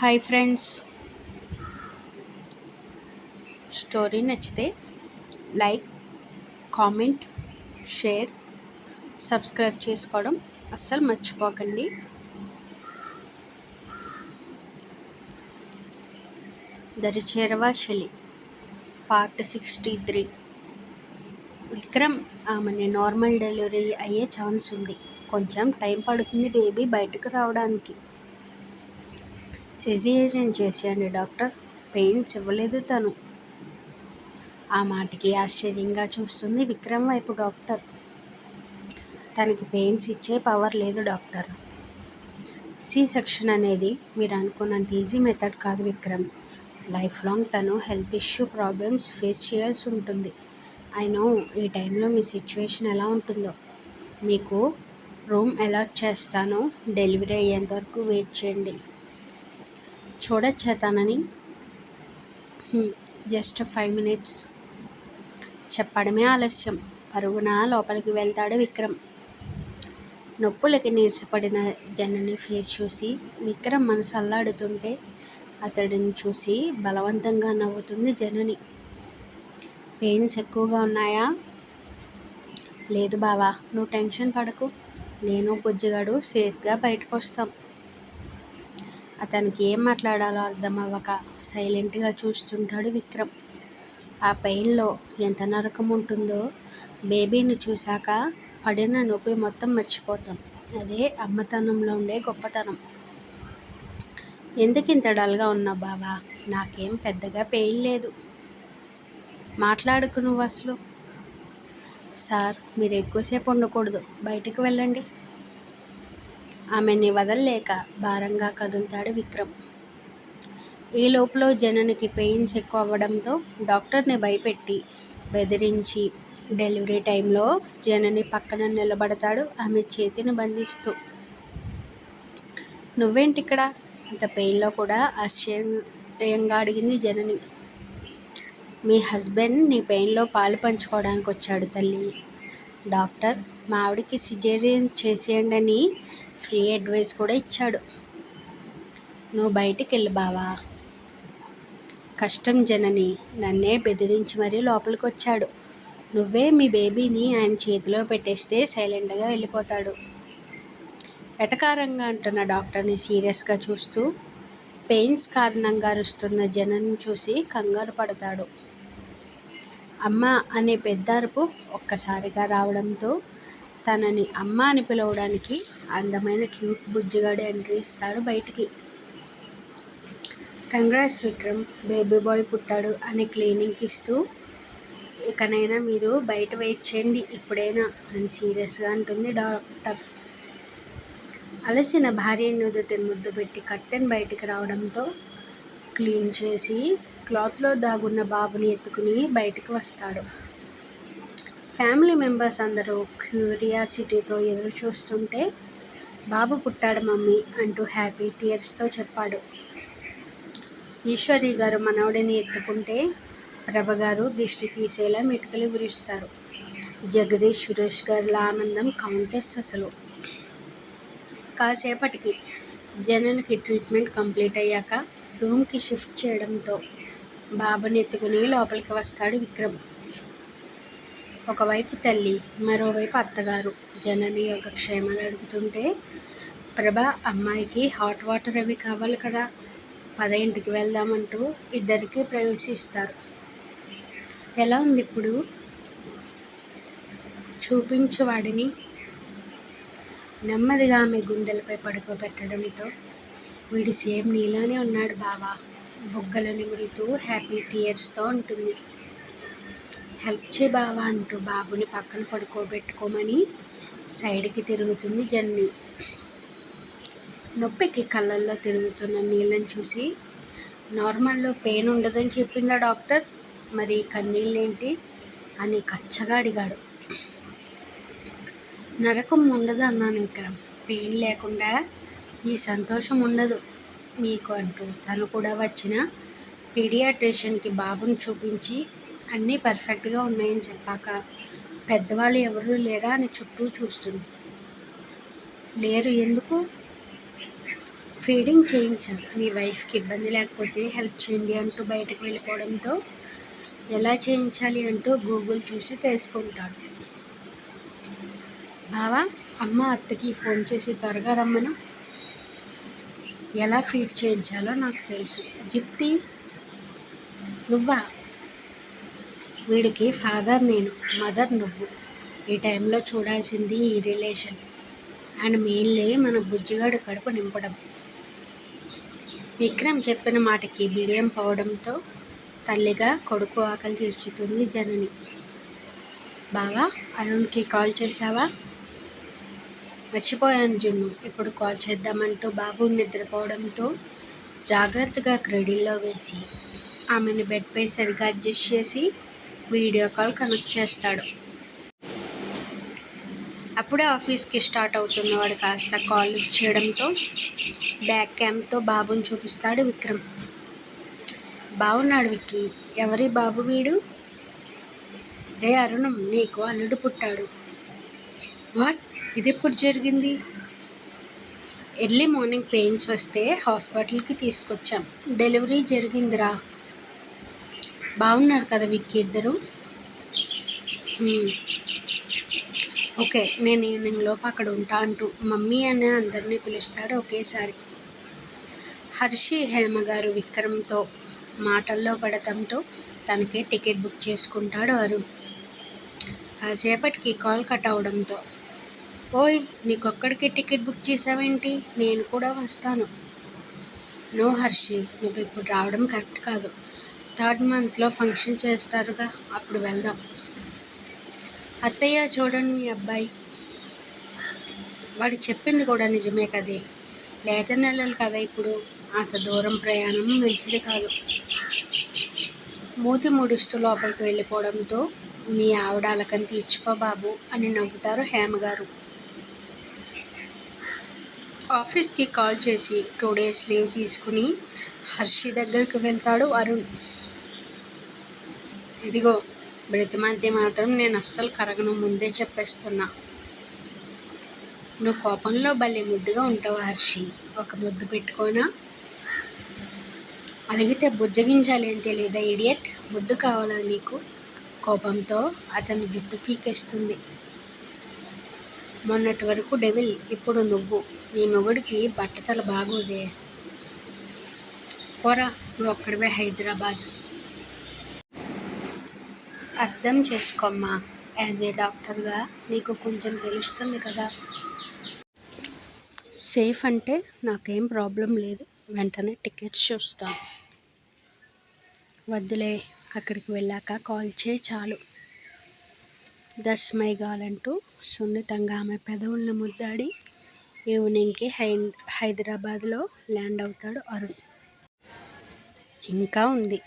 Hi friends story నచ్చితే like comment share subscribe చేసుకోవడం అస్సలు మర్చిపోకండి. దరిచేరవా చలి పార్ట్ సిక్స్టీ త్రీ విక్రమ్ ఆమెని నార్మల్ డెలివరీ అయ్యే ఛాన్స్ ఉంది. కొంచెం టైం పడుతుంది బేబీ బయటకు రావడానికి. సిజేరియన్ చేసేయండి డాక్టర్. పెయిన్స్ ఇవ్వలేదు తను. ఆ మాటకి ఆశ్చర్యంగా చూస్తుంది విక్రమ్ వైపు డాక్టర్. తనకి పెయిన్స్ ఇచ్చే పవర్ లేదు డాక్టర్. సి సెక్షన్ అనేది మీరు అనుకున్నంత ఈజీ మెథడ్ కాదు విక్రమ్. లైఫ్ లాంగ్ తను హెల్త్ ఇష్యూ ప్రాబ్లమ్స్ ఫేస్ చేయాల్సి ఉంటుంది. ఐ నో ఈ టైంలో మీ సిచ్యువేషన్ ఎలా ఉంటుందో. మీకు రూమ్ అలాట్ చేస్తాను. డెలివరీ అయ్యేంత వరకు వెయిట్ చేయండి. చూడొచ్చా తనని జస్ట్ ఫైవ్ మినిట్స్. చెప్పడమే ఆలస్యం. పరుగున లోపలికి వెళ్తాడు విక్రమ్. నొప్పులకి నీరసపడిన జనని ఫేస్ చూసి విక్రమ్ మనసు అల్లాడుతుంటే అతడిని చూసి బలవంతంగా నవ్వుతుంది జనని. పెయిన్స్ ఎక్కువగా ఉన్నాయా? లేదు బావా నువ్వు టెన్షన్ పడకు. నేను బుజ్జిగాడు సేఫ్గా బయటకు వస్తాం అతనికి ఏం మాట్లాడాలో అర్థం అవ్వక సైలెంట్గా చూస్తుంటాడు విక్రమ్. ఆ పెయిన్లో ఎంత నరకం ఉంటుందో బేబీని చూశాక పడిన నొప్పి మొత్తం మర్చిపోతాం. అదే అమ్మతనంలో ఉండే గొప్పతనం. ఎందుకు ఇంత డల్గా ఉన్నావు బావా? నాకేం పెద్దగా పెయిన్ లేదు. మాట్లాడుకు నువ్వు అసలు. సార్ మీరు ఎక్కువసేపు ఉండకూడదు. బయటకు వెళ్ళండి. ఆమెని వదలలేక భారంగా కదులుతాడు విక్రమ్. ఈ లోపల జననికి పెయిన్స్ ఎక్కువ అవ్వడంతో డాక్టర్ని భయపెట్టి బెదిరించి డెలివరీ టైంలో జనని పక్కన నిలబడతాడు ఆమె చేతిని బంధిస్తూ. నువ్వేంటి ఇక్కడ అంత పెయిన్లో కూడా ఆశ్చర్యంగా అడిగింది జనని. మీ హస్బెండ్ నీ పెయిన్లో పాలు పంచుకోవడానికి వచ్చాడు తల్లి. డాక్టర్ మా ఆవిడకి సిజేరియన్ చేసేయండి అని ఫ్రీ అడ్వైస్ కూడా ఇచ్చాడు. నువ్వు బయటికి వెళ్ళి బావా. కష్టం జనని నన్నే బెదిరించి మరీ లోపలికి వచ్చాడు నువ్వే మీ బేబీని ఆయన చేతిలో పెట్టేస్తే సైలెంట్గా వెళ్ళిపోతాడు. ఎటకారంగా అంటున్న డాక్టర్ని సీరియస్గా చూస్తూ పెయిన్స్ కారణంగా అరుస్తున్న జనం చూసి కంగారు పడతాడు. అమ్మ అనే పెద్ద అరుపు ఒక్కసారిగా రావడంతో తనని అమ్మ అని పిలవడానికి అందమైన క్యూట్ బుజ్జిగాడు ఎంట్రీ ఇస్తాడు బయటికి. కంగ్రాట్స్ విక్రమ్ బేబీ బాయ్ పుట్టాడు అని క్లీనింగ్కి ఇస్తూ ఇకనైనా మీరు బయట వెయిట్ చేయండి ఇప్పుడైనా అని సీరియస్గా అంటుంది డాక్టర్. అలసిన భార్యను ఎదుటిని ముద్దు పెట్టి కట్టెన్ బయటికి రావడంతో క్లీన్ చేసి క్లాత్లో దాగున్న బాబుని ఎత్తుకుని బయటికి వస్తాడు. ఫ్యామిలీ మెంబర్స్ అందరూ క్యూరియాసిటీతో ఎదురు చూస్తుంటే బాబు పుట్టాడు మమ్మీ అంటూ హ్యాపీ టీయర్స్తో చెప్పాడు. ఈశ్వరి గారు మనవడిని ఎత్తుకుంటే ప్రభ గారు దిష్టి తీసేలా మెటుకలు గురిస్తారు జగదీష్ సురేష్ గారుల ఆనందం కౌంటెస్ అసలు. కాసేపటికి జననికి ట్రీట్మెంట్ కంప్లీట్ అయ్యాక రూమ్కి షిఫ్ట్ చేయడంతో బాబుని ఎత్తుకుని లోపలికి వస్తాడు విక్రమ్. ఒకవైపు తల్లి మరోవైపు అత్తగారు. జనని యొక్క క్షేమాలు అడుగుతుంటే ప్రభ అమ్మాయికి హాట్ వాటర్ అవి కావాలి కదా. పద ఇంటికి వెళ్దామంటూ ఇద్దరికి ప్రవేశిస్తారు. ఎలా ఉంది ఇప్పుడు? చూపించు వాడిని. నెమ్మదిగా ఆమె గుండెలపై పడుకోబెట్టడంతో వీడి సేమ్ నీలానే ఉన్నాడు బావా. బుగ్గలు నిమురుతూ హ్యాపీ టీయర్స్తో ఉంటుంది. హెల్ప్ చే బావా అంటూ బాబుని పక్కన పడుకోబెట్టుకోమని సైడ్కి తిరుగుతుంది జన్ని. నొప్పికి కళ్ళల్లో తిరుగుతున్న నీళ్ళని చూసి నార్మల్లో పెయిన్ ఉండదని చెప్పిందా డాక్టర్? మరి కన్నీళ్ళేంటి? అని కచ్చగా అడిగాడు. నరకం ఉండదు అన్నాను విక్రమ్. పెయిన్ లేకుండా ఈ సంతోషం ఉండదు మీకు అంటూ తను కూడా వచ్చిన పీడియాట్రిషియన్కి బాబుని చూపించి అన్నీ పర్ఫెక్ట్గా ఉన్నాయని చెప్పాక పెద్దవాళ్ళు ఎవరు లేరా అని చుట్టూ చూస్తుంది. లేరు ఎందుకు? ఫీడింగ్ చేయించాను మీ వైఫ్కి ఇబ్బంది లేకపోతే హెల్ప్ చేయండి అంటూ బయటకు వెళ్ళిపోవడంతో ఎలా చేయించాలి అంటూ గూగుల్ చూసి తెలుసుకుంటాడు. బావా అమ్మ అత్తకి ఫోన్ చేసి త్వరగా రమ్మను. ఎలా ఫీడ్ చేయించాలో నాకు తెలుసు. జిప్తి నువ్వా? వీడికి ఫాదర్ నేను మదర్ నువ్వు. ఈ టైంలో చూడాల్సింది ఈ రిలేషన్. అండ్ మెయిన్లీ మన బుజ్జిగాడు కడుపు నింపడం. విక్రమ్ చెప్పిన మాటకి బిడియం పోవడంతో తల్లిగా కొడుకు ఆకలి తీర్చుతుంది జనని. బావా అరుణ్కి కాల్ చేసావా మర్చిపోయాను జున్ను. ఇప్పుడు కాల్ చేద్దామంటూ బాబు నిద్రపోవడంతో జాగ్రత్తగా క్రెడిల్లో వేసి ఆమెను బెడ్పై సరిగా అడ్జస్ట్ చేసి వీడియో కాల్ కనెక్ట్ చేస్తాడు. అప్పుడే ఆఫీస్కి స్టార్ట్ అవుతున్నవాడు కాస్త కాల్ లిఫ్ట్ చేయడంతో. బ్యాక్ క్యామ్తో బాబుని చూపిస్తాడు విక్రమ్. బాగున్నాడు విక్కి. ఎవరి బాబు వీడు? రే అరుణం నీకు అల్లుడు పుట్టాడు. వాట్? ఇది ఎప్పుడు జరిగింది? ఎర్లీ మార్నింగ్ పెయిన్స్ వస్తే హాస్పిటల్కి తీసుకొచ్చాం. డెలివరీ జరిగిందిరా. బాగున్నారు కదా విక్కీ ఇద్దరు? ఓకే నేను ఈవినింగ్ లోపు అక్కడ ఉంటా అంటూ మమ్మీ అనే అందరినీ పిలుస్తాడు ఒకేసారి. హర్షి హేమ గారు విక్రమ్తో మాటల్లో పడటంతో తనకే టికెట్ బుక్ చేసుకుంటాడు అరుణ్. కాసేపటికి కాల్ కట్ అవడంతో ఓయ్ నీకొక్కడికి టికెట్ బుక్ చేసావేంటి? నేను కూడా వస్తాను. నో హర్షి నువ్వు ఇప్పుడు రావడం కరెక్ట్ కాదు. థర్డ్ మంత్లో ఫంక్షన్ చేస్తారుగా అప్పుడు వెళ్దాం. అత్తయ్య చూడండి మీ అబ్బాయి. వాడు చెప్పింది కూడా నిజమే కదే. లేత నెలలు కదా ఇప్పుడు అంత దూరం ప్రయాణం మంచిది కాదు. మూతి ముడుస్తూ లోపలికి వెళ్ళిపోవడంతో మీ ఆవిడ అలకని తీర్చుకో బాబు అని నవ్వుతారు హేమగారు ఆఫీస్కి కాల్ చేసి టూ డేస్ లీవ్ తీసుకుని హర్షి దగ్గరికి వెళ్తాడు అరుణ్. ఇదిగో బ్రతిమంతి మాత్రం నేను అస్సలు కరగను ముందే చెప్పేస్తున్నా. నువ్వు కోపంలో భలే ముద్దుగా ఉంటావు హర్షి. ఒక ముద్దు పెట్టుకోనా? అడిగితే బుజ్జగించాలి అని తెలియదా ఇడియట్? ముద్దు కావాలా నీకు? కోపంతో అతను జుట్టు పీకేస్తుంది. మొన్నటి వరకు డెవిల్ ఇప్పుడు నువ్వు. నీ మొగుడికి బట్టతల బాగోదే. పోరా నువ్వు ఒక్కడివే హైదరాబాద్. అర్థం చేసుకోమ్మా. యాజ్ ఏ డాక్టర్గా నీకు కొంచెం తెలుస్తుంది కదా. సేఫ్ అంటే నాకేం ప్రాబ్లం లేదు. వెంటనే టికెట్స్ చూస్తాను వద్దులే అక్కడికి వెళ్ళాక కాల్ చేయి చాలు. దట్స్ మై గాల్ అంటూ సున్నితంగా ఆమె పెదవులను ముద్దాడి ఈవినింగ్కి హై హైదరాబాద్లో ల్యాండ్ అవుతాడు అరుణ్. ఇంకా ఉంది.